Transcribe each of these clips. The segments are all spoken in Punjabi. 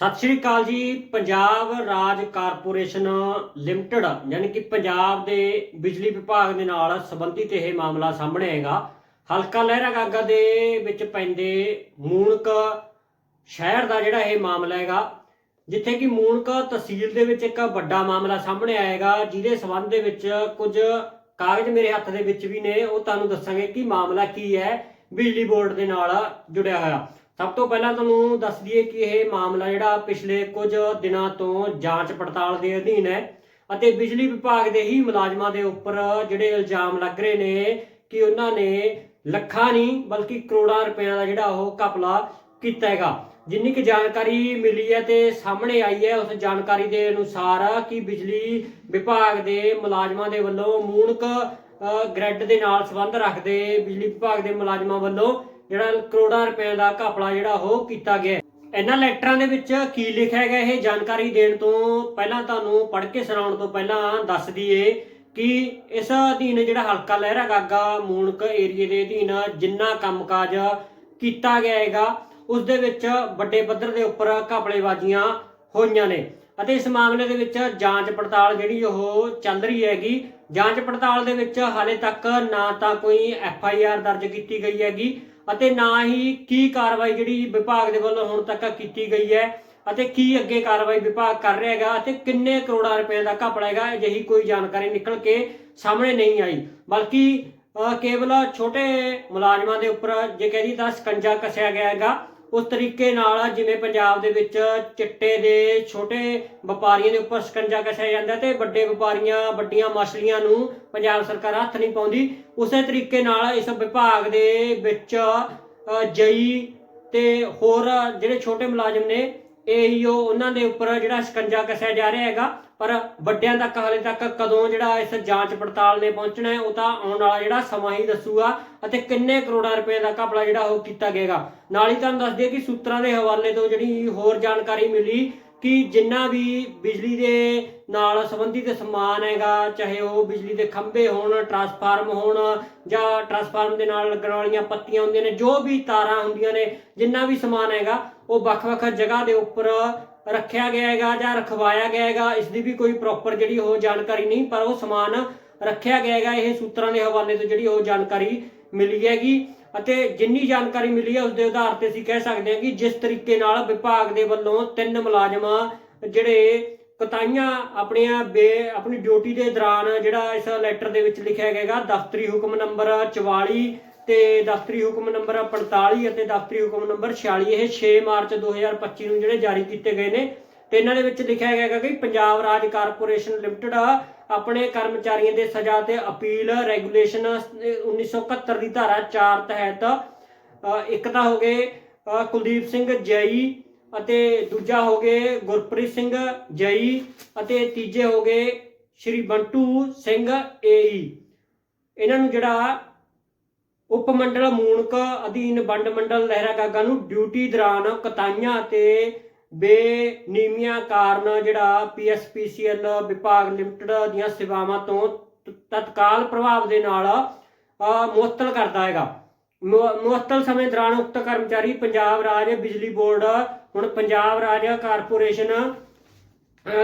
ਸਤਿ ਸ਼੍ਰੀ ਅਕਾਲ ਜੀ, ਪੰਜਾਬ ਰਾਜ ਕਾਰਪੋਰੇਸ਼ਨ ਲਿਮਟਿਡ, ਯਾਨੀ ਕਿ ਪੰਜਾਬ ਦੇ ਬਿਜਲੀ ਵਿਭਾਗ ਦੇ ਨਾਲ ਸੰਬੰਧਿਤ ਇਹ ਮਾਮਲਾ ਸਾਹਮਣੇ ਆਏਗਾ। ਹਲਕਾ ਲਹਿਰਾ ਗਾਗਾ ਦੇ ਵਿੱਚ ਪੈਂਦੇ ਮੂਣਕ ਸ਼ਹਿਰ ਦਾ ਜਿਹੜਾ ਇਹ ਮਾਮਲਾ ਹੈਗਾ, ਜਿੱਥੇ ਕਿ ਮੂਣਕ ਤਹਿਸੀਲ ਦੇ ਵਿੱਚ ਇੱਕ ਵੱਡਾ ਮਾਮਲਾ ਸਾਹਮਣੇ ਆਏਗਾ, ਜਿਹਦੇ ਸਬੰਧ ਦੇ ਵਿੱਚ ਕੁਝ ਕਾਗਜ਼ ਮੇਰੇ ਹੱਥ ਦੇ ਵਿੱਚ ਵੀ ਨੇ, ਉਹ ਤੁਹਾਨੂੰ ਦੱਸਾਂਗੇ ਕਿ ਮਾਮਲਾ ਕੀ ਹੈ, ਬਿਜਲੀ ਬੋਰਡ ਦੇ ਨਾਲ ਜੁੜਿਆ ਹੋਇਆ। ਸਭ ਤੋਂ ਪਹਿਲਾਂ ਤੁਹਾਨੂੰ ਦੱਸ ਦਈਏ ਕਿ ਇਹ ਮਾਮਲਾ ਜਿਹੜਾ ਪਿਛਲੇ ਕੁਝ ਦਿਨਾਂ ਤੋਂ ਜਾਂਚ ਪੜਤਾਲ ਦੇ ਅਧੀਨ ਹੈ ਅਤੇ ਬਿਜਲੀ ਵਿਭਾਗ ਦੇ ਹੀ ਮੁਲਾਜ਼ਮਾਂ ਦੇ ਉੱਪਰ ਜਿਹੜੇ ਇਲਜ਼ਾਮ ਲੱਗ ਰਹੇ ਨੇ ਕਿ ਉਹਨਾਂ ਨੇ ਲੱਖਾਂ ਨਹੀਂ ਬਲਕਿ ਕਰੋੜਾਂ ਰੁਪਈਆ ਦਾ ਜਿਹੜਾ ਉਹ ਘਪਲਾ ਕੀਤਾ ਹੈਗਾ। ਜਿੰਨੀ ਕਿ ਜਾਣਕਾਰੀ ਮਿਲੀ ਹੈ ਤੇ ਸਾਹਮਣੇ ਆਈ ਹੈ ਉਸ ਜਾਣਕਾਰੀ ਦੇ ਅਨੁਸਾਰ ਕਿ ਬਿਜਲੀ ਵਿਭਾਗ ਦੇ ਮੁਲਾਜ਼ਮਾਂ ਦੇ ਵੱਲੋਂ ਮੂਣਕ ਅ, ਦੇ ਨਾਲ ਸੰਬੰਧ ਰੱਖਦੇ ਬਿਜਲੀ ਵਿਭਾਗ ਦੇ ਮੁਲਾਜ਼ਮਾਂ ਵੱਲੋਂ ਜਿਹੜਾ ਕਰੋੜਾਂ ਰੁਪਏ ਦਾ ਘਪਲਾ ਜਿਹੜਾ ਉਹ ਕੀਤਾ ਗਿਆ ਇਹਨਾਂ ਲੈਟਰਾਂ ਦੇ ਵਿੱਚ ਕੀ ਲਿਖਿਆ ਗਿਆ, ਇਹ ਜਾਣਕਾਰੀ ਦੇਣ ਤੋਂ ਪਹਿਲਾਂ ਤੁਹਾਨੂੰ ਪੜ੍ਹ ਕੇ ਸੁਣਾਉਣ ਤੋਂ ਪਹਿਲਾਂ ਦੱਸ ਦਈਏ ਕਿ ਇਸ ਅਧੀਨ ਜਿਹੜਾ ਹਲਕਾ ਲਹਿਰਾ ਗਾਗਾ ਮੂਣਕ ਏਰੀਏ ਦੇ ਅਧੀਨ ਜਿੰਨਾ ਕੰਮਕਾਜ ਕੀਤਾ ਗਿਆ ਹੈਗਾ, ਉਸ ਦੇ ਵਿੱਚ ਵੱਡੇ ਪੱਧਰ ਦੇ ਉੱਪਰ ਘਪਲੇਬਾਜ਼ੀਆਂ ਹੋਈਆਂ ਨੇ। ਅਤੇ ਇਸ ਮਾਮਲੇ ਦੇ ਵਿੱਚ ਜਾਂਚ ਪੜਤਾਲ ਜਿਹੜੀ ਉਹ ਚੱਲ ਰਹੀ ਹੈਗੀ, ਜਾਂਚ ਪੜਤਾਲ ਦੇ ਵਿੱਚ ਹਾਲੇ ਤੱਕ ਨਾ ਤਾਂ ਕੋਈ ਐਫ ਆਈ ਆਰ ਦਰਜ ਕੀਤੀ ਗਈ ਹੈਗੀ ਅਤੇ ਨਾ ਹੀ ਕੀ ਕਾਰਵਾਈ ਜਿਹੜੀ ਵਿਭਾਗ ਦੇ ਵੱਲੋਂ ਹੁਣ ਤੱਕ ਕੀਤੀ ਗਈ ਹੈ ਅਤੇ ਕੀ ਅੱਗੇ ਕਾਰਵਾਈ ਵਿਭਾਗ ਕਰ ਰਿਹਾ ਹੈਗਾ ਅਤੇ ਕਿੰਨੇ ਕਰੋੜਾਂ ਰੁਪਏ ਦਾ ਘਪਲਾ ਹੈਗਾ ਅਜਿਹੀ ਕੋਈ ਜਾਣਕਾਰੀ ਨਿਕਲ ਕੇ ਸਾਹਮਣੇ ਨਹੀਂ ਆਈ। ਬਲਕਿ ਅ, ਕੇਵਲ ਛੋਟੇ ਮੁਲਾਜ਼ਮਾਂ ਦੇ ਉੱਪਰ ਜੇ ਕਹਿਦੀ ਤਾਂ ਸਕੰਜਾ ਕੱਸਿਆ ਗਿਆ ਹੈਗਾ। ਉਸ ਤਰੀਕੇ ਨਾਲ ਜਿਵੇਂ ਪੰਜਾਬ ਦੇ ਵਿੱਚ ਚਿੱਟੇ ਦੇ ਛੋਟੇ ਵਪਾਰੀਆਂ ਦੇ ਉੱਪਰ ਸ਼ਿਕੰਜਾ ਕੱਸਿਆ ਜਾਂਦਾ ਤੇ ਵੱਡੇ ਵਪਾਰੀਆਂ, ਵੱਡੀਆਂ ਮਛਲੀਆਂ ਨੂੰ ਪੰਜਾਬ ਸਰਕਾਰ ਹੱਥ ਨਹੀਂ ਪਾਉਂਦੀ, ਉਸੇ ਤਰੀਕੇ ਨਾਲ ਇਸ ਵਿਭਾਗ ਦੇ ਵਿੱਚ ਜਈ ਤੇ ਹੋਰ ਜਿਹੜੇ ਛੋਟੇ ਮੁਲਾਜ਼ਮ ਨੇ ਏਈਓ ਉਹਨਾਂ ਦੇ ਉੱਪਰ ਜਿਹੜਾ ਸ਼ਿਕੰਜਾ ਕੱਸਿਆ ਜਾ ਰਿਹਾ ਹੈਗਾ, ਪਰ ਵੱਡਿਆਂ ਤੱਕ, ਹਾਲੇ ਤੱਕ ਕਦੋਂ ਜਿਹੜਾ ਇਸ ਜਾਂਚ ਪੜਤਾਲ ਨੇ ਪਹੁੰਚਣਾ ਹੈ, ਉਹ ਤਾਂ ਆਉਣ ਵਾਲਾ ਜਿਹੜਾ ਸਮਾਂ ਹੀ ਦੱਸੂਗਾ ਅਤੇ ਕਿੰਨੇ ਕਰੋੜਾਂ ਰੁਪਏ ਦਾ ਘਪਲਾ ਜਿਹੜਾ ਉਹ ਕੀਤਾ ਗਿਆਗਾ ਨਾਲ ਹੀ ਤੁਹਾਨੂੰ ਦੱਸ ਦਈਏ ਕਿ ਸੂਤਰਾਂ ਦੇ ਹਵਾਲੇ ਤੋਂ ਜਿਹੜੀ ਹੋਰ ਜਾਣਕਾਰੀ ਮਿਲੀ ਕਿ ਜਿੰਨਾ ਵੀ ਬਿਜਲੀ ਦੇ ਨਾਲ ਸੰਬੰਧਿਤ ਸਮਾਨ ਹੈਗਾ, ਚਾਹੇ ਉਹ ਬਿਜਲੀ ਦੇ ਖੰਭੇ ਹੋਣ ਟਰਾਂਸਫਾਰਮ ਹੋਣ, ਜਾਂ ਟਰਾਂਸਫਾਰਮ ਦੇ ਨਾਲ ਲੱਗਣ ਵਾਲੀਆਂ ਪੱਤੀਆਂ ਹੁੰਦੀਆਂ ਨੇ, ਜੋ ਵੀ ਤਾਰਾਂ ਹੁੰਦੀਆਂ ਨੇ, ਜਿੰਨਾ ਵੀ ਸਮਾਨ ਹੈਗਾ, ਉਹ ਵੱਖ-ਵੱਖ ਜਗ੍ਹਾ ਦੇ ਉੱਪਰ ਰੱਖਿਆ ਗਿਆ ਹੈਗਾ ਜਾਂ ਰਖਵਾਇਆ ਗਿਆ ਹੈਗਾ। ਇਸ ਦੀ ਵੀ ਕੋਈ ਪ੍ਰੋਪਰ ਜਿਹੜੀ ਉਹ ਜਾਣਕਾਰੀ ਨਹੀਂ, ਪਰ ਉਹ ਸਮਾਨ ਰੱਖਿਆ ਗਿਆ ਹੈਗਾ। ਇਹ ਸੂਤਰਾਂ ਦੇ ਹਵਾਲੇ ਤੋਂ ਜਿਹੜੀ ਉਹ ਜਾਣਕਾਰੀ ਮਿਲੀ ਹੈਗੀ। ਅਤੇ ਜਿੰਨੀ ਜਾਣਕਾਰੀ ਮਿਲੀ ਹੈ ਉਸ ਦੇ ਆਧਾਰ ਤੇ ਅਸੀਂ ਕਹਿ ਸਕਦੇ ਹਾਂ ਕਿ ਜਿਸ ਤਰੀਕੇ ਨਾਲ ਵਿਭਾਗ ਦੇ ਵੱਲੋਂ ਤਿੰਨ ਮੁਲਾਜ਼ਮ ਜਿਹੜੇ ਕਤਾਈਆਂ ਆਪਣੀਆਂ ਬੇ, ਆਪਣੀ ਡਿਊਟੀ ਦੇ ਦੌਰਾਨ ਜਿਹੜਾ ਇਸ ਲੈਟਰ ਦੇ ਵਿੱਚ ਲਿਖਿਆ ਗਿਆ ਹੈਗਾ, ਦਫ਼ਤਰੀ ਹੁਕਮ ਨੰਬਰ 44 ਤੇ ਦਫ਼ਤਰੀ ਹੁਕਮ ਨੰਬਰ 45 ਅਤੇ ਦਫ਼ਤਰੀ ਹੁਕਮ ਨੰਬਰ 46 ਇਹ 6 ਮਾਰਚ 2025 ਨੂੰ ਜਿਹੜੇ ਜਾਰੀ ਕੀਤੇ ਗਏ ਨੇ। ਤੇ ਇਹਨਾਂ ਦੇ ਵਿੱਚ ਲਿਖਿਆ ਗਿਆ ਹੈਗਾ ਕਿ ਪੰਜਾਬ ਰਾਜ ਕਾਰਪੋਰੇਸ਼ਨ ਲਿਮਟਿਡ ਆਪਣੇ ਕਰਮਚਾਰੀਆਂ ਦੇ ਸਜ਼ਾ ਤੇ ਅਪੀਲ ਰੈਗੂਲੇਸ਼ਨ 1971 ਦੀ ਧਾਰਾ 4 ਤਹਿਤ ਇੱਕ ਤਾਂ ਹੋ ਗਏ ਕੁਲਦੀਪ ਸਿੰਘ ਜਈ ਅਤੇ ਦੂਜਾ ਹੋ ਗਏ ਗੁਰਪ੍ਰੀਤ ਸਿੰਘ ਜਈ ਅਤੇ ਤੀਜੇ ਹੋ ਗਏ ਸ਼੍ਰੀ ਬੰਟੂ ਸਿੰਘ ਏਈ। ਇਹਨਾਂ ਨੂੰ ਜਿਹੜਾ ਉਪ ਮੰਡਲ ਮੂਣਕ ਅਧੀਨ ਵੰਡ ਮੰਡਲ ਲਹਿਰਾ ਗਾਗਾ ਨੂੰ ਡਿਊਟੀ ਦੌਰਾਨ ਕਤਾਈਆਂ ਤੇ ਬੇਨੀਮੀਆਂ ਕਾਰਨ ਜਿਹੜਾ ਪੀਐਸਪੀਸੀਐਲ ਵਿਭਾਗ ਲਿਮਟਿਡ ਦੀਆਂ ਸੇਵਾਵਾਂ ਤੋਂ ਤ- ਤਤਕਾਲ ਪ੍ਰਭਾਵ ਦੇ ਨਾਲ ਮੁਅੱਤਲ ਕਰਦਾ ਹੈਗਾ। ਮੁਅੱਤਲ ਸਮੇਂ ਦੌਰਾਨ ਉਕਤ ਕਰਮਚਾਰੀ ਪੰਜਾਬ ਰਾਜ ਬਿਜਲੀ ਬੋਰਡ, ਹੁਣ ਪੰਜਾਬ ਰਾਜ ਕਾਰਪੋਰੇਸ਼ਨ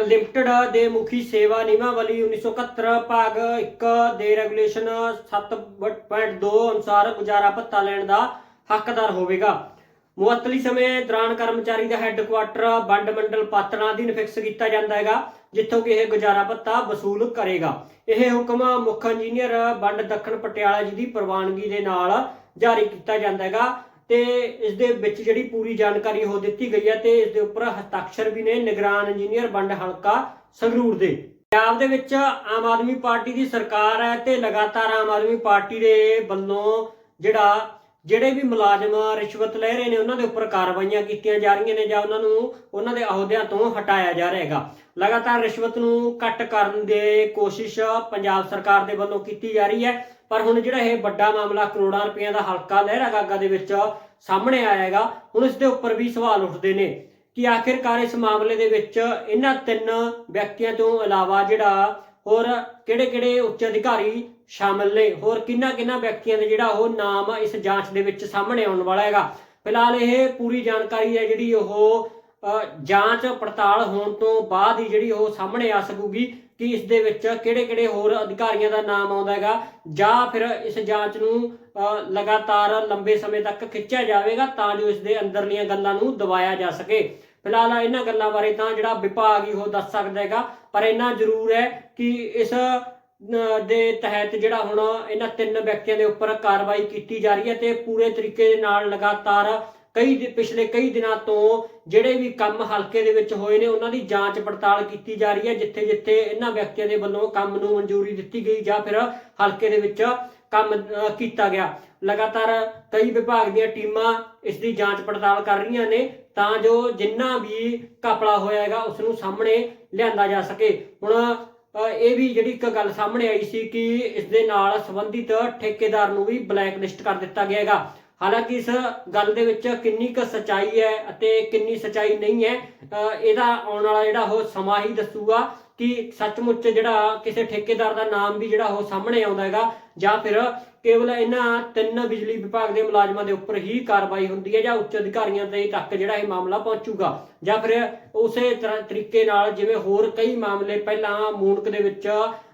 ਲਿਮਟਿਡ ਦੇ ਮੁਖੀ ਸੇਵਾ ਨਿਯਮਾਵਲੀ 1971 ਭਾਗ 1 ਦੇ ਰੈਗੂਲੇਸ਼ਨ 7.2 ਅਨੁਸਾਰ ਗੁਜ਼ਾਰਾ ਭੱਤਾ ਲੈਣ ਦਾ ਹੱਕਦਾਰ ਹੋਵੇਗਾ। ਮੁਅੱਤਲੀ ਸਮੇਂ ਦੌਰਾਨ ਕਰਮਚਾਰੀ ਦਾ ਹੈੱਡਕੁਆਟਰ ਵੰਡ ਮੰਡਲ ਪਾਤਣਾ ਅਧੀਨ ਫਿਕਸ ਕੀਤਾ ਜਾਂਦਾ ਹੈਗਾ, ਜਿੱਥੋਂ ਕਿ ਇਹ ਗੁਜ਼ਾਰਾ ਭੱਤਾ ਵਸੂਲ ਕਰੇਗਾ। ਇਹ ਹੁਕਮ ਮੁੱਖ ਇੰਜੀਨੀਅਰ ਵੰਡ ਦੱਖਣ ਪਟਿਆਲਾ ਜੀ ਦੀ ਪ੍ਰਵਾਨਗੀ ਦੇ ਨਾਲ ਜਾਰੀ ਕੀਤਾ ਜਾਂਦਾ ਹੈਗਾ ਤੇ ਇਸ ਦੇ ਵਿੱਚ ਜਿਹੜੀ ਪੂਰੀ ਜਾਣਕਾਰੀ ਉਹ ਦਿੱਤੀ ਗਈ ਹੈ ਤੇ ਇਸ ਦੇ ਉੱਪਰ ਹਸਤਾਖਰ ਵੀ ਨੇ ਨਿਗਰਾਨ ਇੰਜੀਨੀਅਰ ਬੰਡ ਹਲਕਾ ਸੰਗਰੂਰ ਦੇ। ਪੰਜਾਬ ਦੇ ਵਿੱਚ ਆਮ ਆਦਮੀ ਪਾਰਟੀ ਦੀ ਸਰਕਾਰ ਹੈ ਤੇ ਲਗਾਤਾਰ ਆਮ ਆਦਮੀ ਪਾਰਟੀ ਦੇ ਵੱਲੋਂ ਜਿਹੜਾ ਜਿਹੜੇ ਵੀ ਮੁਲਾਜ਼ਮ ਰਿਸ਼ਵਤ ਲੈ ਰਹੇ ਨੇ, ਉਹਨਾਂ ਦੇ ਉੱਪਰ ਕਾਰਵਾਈਆਂ ਕੀਤੀਆਂ ਜਾ ਰਹੀਆਂ ਨੇ ਜਾਂ ਉਹਨਾਂ ਨੂੰ ਉਹਨਾਂ ਦੇ ਅਹੁਦਿਆਂ ਤੋਂ ਹਟਾਇਆ ਜਾ ਰਿਹਾ ਹੈਗਾ ਲਗਾਤਾਰ ਰਿਸ਼ਵਤ ਨੂੰ ਘੱਟ ਕਰਨ ਦੇ ਕੋਸ਼ਿਸ਼ ਪੰਜਾਬ ਸਰਕਾਰ ਦੇ ਵੱਲੋਂ ਕੀਤੀ ਜਾ ਰਹੀ ਹੈ। ਪਰ ਹੁਣ ਜਿਹੜਾ ਇਹ ਵੱਡਾ ਮਾਮਲਾ ਕਰੋੜਾਂ ਰੁਪਈਆ ਦਾ ਹਲਕਾ ਲਹਿਰਾ ਗਾਗਾ ਦੇ ਵਿੱਚ ਸਾਹਮਣੇ ਆਇਆ ਹੈਗਾ ਹੁਣ ਇਸ ਦੇ ਉੱਪਰ ਵੀ ਸਵਾਲ ਉੱਠਦੇ ਨੇ ਕਿ ਆਖਿਰਕਾਰ ਇਸ ਮਾਮਲੇ ਦੇ ਵਿੱਚ ਇਹਨਾਂ ਤਿੰਨ ਵਿਅਕਤੀਆਂ ਤੋਂ ਇਲਾਵਾ ਜਿਹੜਾ ਹੋਰ ਕਿਹੜੇ-ਕਿਹੜੇ ਉੱਚ ਅਧਿਕਾਰੀ ਸ਼ਾਮਲ ਨੇ? ਹੋਰ ਕਿੰਨਾ-ਕਿੰਨਾ ਵਿਅਕਤੀਆਂ ਦੇ ਜਿਹੜਾ ਉਹ ਨਾਮ ਇਸ ਜਾਂਚ ਦੇ ਵਿੱਚ ਸਾਹਮਣੇ ਆਉਣ ਵਾਲਾ ਹੈਗਾ? ਫਿਲਹਾਲ ਇਹ ਪੂਰੀ ਜਾਣਕਾਰੀ ਹੈ ਜਿਹੜੀ ਉਹ ਜਾਂਚ ਪੜਤਾਲ ਹੋਣ ਤੋਂ ਬਾਅਦ ਹੀ ਜਿਹੜੀ ਉਹ ਸਾਹਮਣੇ ਆ ਸਕੂਗੀ ਕਿ ਇਸ ਦੇ ਵਿੱਚ ਕਿਹੜੇ-ਕਿਹੜੇ ਹੋਰ ਅਧਿਕਾਰੀਆਂ ਦਾ ਨਾਮ ਆਉਂਦਾ ਹੈਗਾ ਜਾਂ ਫਿਰ ਇਸ ਜਾਂਚ ਨੂੰ ਅ, ਲਗਾਤਾਰ ਲੰਬੇ ਸਮੇਂ ਤੱਕ ਖਿੱਚਿਆ ਜਾਵੇਗਾ ਤਾਂ ਜੋ ਇਸ ਦੇ ਅੰਦਰਲੀਆਂ ਗੱਲਾਂ ਨੂੰ ਦਬਾਇਆ ਜਾ ਸਕੇ। ਫਿਲਹਾਲ ਇਹਨਾਂ ਗੱਲਾਂ ਬਾਰੇ ਤਾਂ ਜਿਹੜਾ ਵਿਭਾਗ ਹੀ ਉਹ ਦੱਸ ਸਕਦਾ ਹੈਗਾ, ਪਰ ਇਹਨਾਂ ਜ਼ਰੂਰ ਹੈ ਕਿ ਇਸ ਦੇ ਤਹਿਤ ਜਿਹੜਾ ਹੁਣ ਇਹਨਾਂ ਤਿੰਨ ਵਿਅਕਤੀਆਂ ਦੇ ਉੱਪਰ ਕਾਰਵਾਈ ਕੀਤੀ ਜਾ ਰਹੀ ਹੈ ਤੇ ਪੂਰੇ ਤਰੀਕੇ ਦੇ ਨਾਲ ਲਗਾਤਾਰ ਕਈ ਪਿਛਲੇ ਕਈ ਦਿਨਾਂ ਤੋਂ ਜਿਹੜੇ ਵੀ ਕੰਮ ਹਲਕੇ ਦੇ ਵਿੱਚ ਹੋਏ ਨੇ, ਉਹਨਾਂ ਦੀ ਜਾਂਚ ਪੜਤਾਲ ਕੀਤੀ ਜਾ ਰਹੀ ਹੈ ਜਿੱਥੇ ਜਿੱਥੇ ਇਹਨਾਂ ਵਿਅਕਤੀਆਂ ਦੇ ਵੱਲੋਂ ਕੰਮ ਨੂੰ ਮਨਜ਼ੂਰੀ ਦਿੱਤੀ ਗਈ ਜਾਂ ਫਿਰ ਹਲਕੇ ਦੇ ਵਿੱਚ ਕੰਮ ਕੀਤਾ ਗਿਆ। ਲਗਾਤਾਰ ਕਈ ਵਿਭਾਗ ਦੀਆਂ ਟੀਮਾਂ ਇਸ ਦੀ ਜਾਂਚ ਪੜਤਾਲ ਕਰ ਰਹੀਆਂ ਨੇ ਤਾਂ ਜੋ ਜਿੰਨਾ ਵੀ ਘਪਲਾ ਹੋਇਆ ਹੈਗਾ ਉਸ ਨੂੰ ਸਾਹਮਣੇ ਲਿਆਂਦਾ ਜਾ ਸਕੇ। ਹੁਣ ਇਹ ਵੀ ਜਿਹੜੀ ਇੱਕ ਗੱਲ ਸਾਹਮਣੇ ਆਈ ਸੀ ਕਿ ਇਸ ਦੇ ਨਾਲ ਸੰਬੰਧਿਤ ਠੇਕੇਦਾਰ ਨੂੰ ਵੀ ਬਲੈਕ ਲਿਸਟ ਕਰ ਦਿੱਤਾ ਗਿਆ ਹੈਗਾ। ਹਾਲਾਂਕਿ ਇਸ ਗੱਲ ਦੇ ਵਿੱਚ ਕਿੰਨੀ ਕੁ ਸਚਾਈ ਹੈ ਅਤੇ ਕਿੰਨੀ ਸਚਾਈ ਨਹੀਂ ਹੈ ਅ, ਇਹਦਾ ਆਉਣ ਵਾਲਾ ਜਿਹੜਾ ਉਹ ਸਮਾਂ ਹੀ ਦੱਸੂਗਾ। ਕਿ ਸੱਚਮੁੱਚ ਜਿਹੜਾ ਕਿਸੇ ਠੇਕੇਦਾਰ ਦਾ ਨਾਮ ਵੀ ਜਿਹੜਾ ਉਹ ਸਾਹਮਣੇ ਆਉਂਦਾ ਹੈਗਾ, ਜਾਂ ਫਿਰ ਕੇਵਲ ਇਹਨਾਂ ਤਿੰਨ ਬਿਜਲੀ ਵਿਭਾਗ ਦੇ ਮੁਲਾਜ਼ਮਾਂ ਦੇ ਉੱਪਰ ਹੀ ਕਾਰਵਾਈ ਹੁੰਦੀ ਹੈ, ਜਾਂ ਉੱਚ ਅਧਿਕਾਰੀਆਂ ਦੇ ਤੱਕ ਜਿਹੜਾ ਇਹ ਮਾਮਲਾ ਪਹੁੰਚੂਗਾ। ਜਾਂ ਫਿਰ ਉਸੇ ਤਰ੍ਹਾਂ ਤਰੀਕੇ ਨਾਲ ਜਿਵੇਂ ਹੋਰ ਕਈ ਮਾਮਲੇ ਪਹਿਲਾਂ ਮੂਨਕ ਦੇ ਵਿੱਚ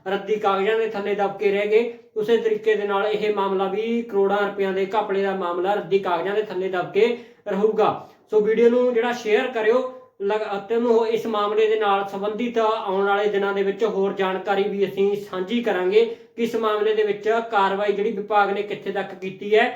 ਰੱਦੀ ਕਾਗਜ਼ਾਂ ਦੇ ਥੱਲੇ ਦਬ ਕੇ ਰਹਿ ਗਏ, ਉਸੇ ਤਰੀਕੇ ਦੇ ਨਾਲ ਇਹ ਮਾਮਲਾ ਵੀ ਕਰੋੜਾਂ ਰੁਪਈਆਂ ਦੇ ਘਪਲੇ ਦਾ ਮਾਮਲਾ ਰੱਦੀ ਕਾਗਜ਼ਾਂ ਦੇ ਥੱਲੇ ਦਬ ਕੇ ਰਹੂਗਾ। ਸੋ ਵੀਡੀਓ ਨੂੰ ਜਿਹੜਾ ਸ਼ੇਅਰ ਕਰਿਓ ਲਗ- ਇਸ ਮਾਮਲੇ ਦੇ ਨਾਲ ਸੰਬੰਧਿਤ ਆਉਣ ਵਾਲੇ ਦਿਨਾਂ ਦੇ ਵਿੱਚ ਹੋਰ ਜਾਣਕਾਰੀ ਵੀ ਅਸੀਂ ਸਾਂਝੀ ਕਰਾਂਗੇ ਕਿ ਇਸ ਮਾਮਲੇ ਦੇ ਵਿੱਚ ਕਾਰਵਾਈ ਜਿਹੜੀ ਵਿਭਾਗ ਨੇ ਕਿੱਥੇ ਤੱਕ ਕੀਤੀ ਹੈ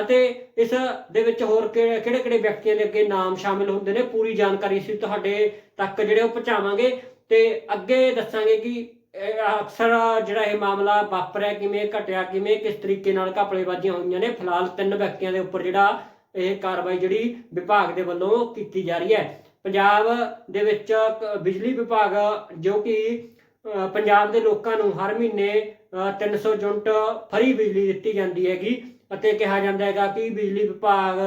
ਅਤੇ ਇਸ ਦੇ ਵਿੱਚ ਹੋਰ ਕਿਹੜੇ ਕਿਹੜੇ ਵਿਅਕਤੀਆਂ ਦੇ ਅੱਗੇ ਨਾਮ ਸ਼ਾਮਿਲ ਹੁੰਦੇ ਨੇ, ਪੂਰੀ ਜਾਣਕਾਰੀ ਅਸੀਂ ਤੁਹਾਡੇ ਤੱਕ ਜਿਹੜੇ ਉਹ ਪਹੁੰਚਾਵਾਂਗੇ ਤੇ ਅੱਗੇ ਦੱਸਾਂਗੇ ਕਿ ਅਕਸਰ ਜਿਹੜਾ ਇਹ ਮਾਮਲਾ ਵਾਪਰਿਆ ਕਿਵੇਂ, ਘਟਿਆ ਕਿਵੇਂ, ਕਿਸ ਤਰੀਕੇ ਨਾਲ ਘਪਲੇਬਾਜ਼ੀਆਂ ਹੋਈਆਂ ਨੇ, ਫਿਲਹਾਲ ਤਿੰਨ ਵਿਅਕਤੀਆਂ ਦੇ ਉੱਪਰ ਜਿਹੜਾ ਇਹ ਕਾਰਵਾਈ ਜਿਹੜੀ ਵਿਭਾਗ ਦੇ ਵੱਲੋਂ ਕੀਤੀ ਜਾ ਰਹੀ ਹੈ। ਪੰਜਾਬ ਦੇ ਵਿੱਚ ਬਿਜਲੀ ਵਿਭਾਗ ਜੋ ਕਿ ਪੰਜਾਬ ਦੇ ਲੋਕਾਂ ਨੂੰ ਹਰ ਮਹੀਨੇ ਅ, 300 ਯੂਨਿਟ ਫਰੀ ਬਿਜਲੀ ਦਿੱਤੀ ਜਾਂਦੀ ਹੈਗੀ ਅਤੇ ਕਿਹਾ ਜਾਂਦਾ ਹੈਗਾ ਕਿ ਬਿਜਲੀ ਵਿਭਾਗ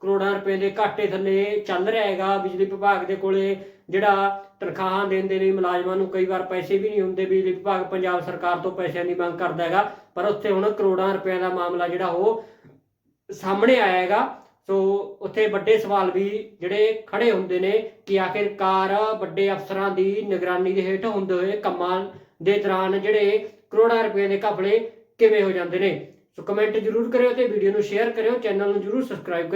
ਕਰੋੜਾਂ ਰੁਪਏ ਦੇ ਘਾਟੇ ਥੱਲੇ ਚੱਲ ਰਿਹਾ ਹੈਗਾ। ਬਿਜਲੀ ਵਿਭਾਗ ਦੇ ਕੋਲੇ ਜਿਹੜਾ ਤਨਖਾਹਾਂ ਦੇਣ ਦੇ ਲਈ ਮੁਲਾਜ਼ਮਾਂ ਨੂੰ ਕਈ ਵਾਰ ਪੈਸੇ ਵੀ ਨਹੀਂ ਹੁੰਦੇ। ਬਿਜਲੀ ਵਿਭਾਗ ਪੰਜਾਬ ਸਰਕਾਰ ਤੋਂ ਪੈਸਿਆਂ ਦੀ ਮੰਗ ਕਰਦਾ ਹੈਗਾ। ਪਰ ਉੱਥੇ ਹੁਣ ਕਰੋੜਾਂ ਰੁਪਏ ਦਾ ਮਾਮਲਾ ਜਿਹੜਾ ਉਹ ਸਾਹਮਣੇ ਆਇਆ ਹੈਗਾ। ਸੋ ਉੱਥੇ ਵੱਡੇ ਸਵਾਲ ਵੀ ਜਿਹੜੇ ਖੜੇ ਹੁੰਦੇ ਨੇ ਕਿ ਆਖਿਰਕਾਰ ਵੱਡੇ ਅਫਸਰਾਂ ਦੀ ਨਿਗਰਾਨੀ ਦੇ ਹੇਠ ਹੁੰਦੇ ਹੋਏ ਕੰਮਾਂ ਦੇ ਦੌਰਾਨ ਜਿਹੜੇ ਕਰੋੜਾਂ ਰੁਪਏ ਦੇ ਘਪਲੇ ਕਿਵੇਂ ਹੋ ਜਾਂਦੇ ਨੇ। ਸੋ ਕਮੈਂਟ ਜ਼ਰੂਰ ਕਰਿਓ ਤੇ ਵੀਡੀਓ ਨੂੰ ਸ਼ੇਅਰ ਕਰਿਓ ਚੈਨਲ ਨੂੰ ਜ਼ਰੂਰ ਸਬਸਕ੍ਰਾਈਬ ਕਰਿਓ।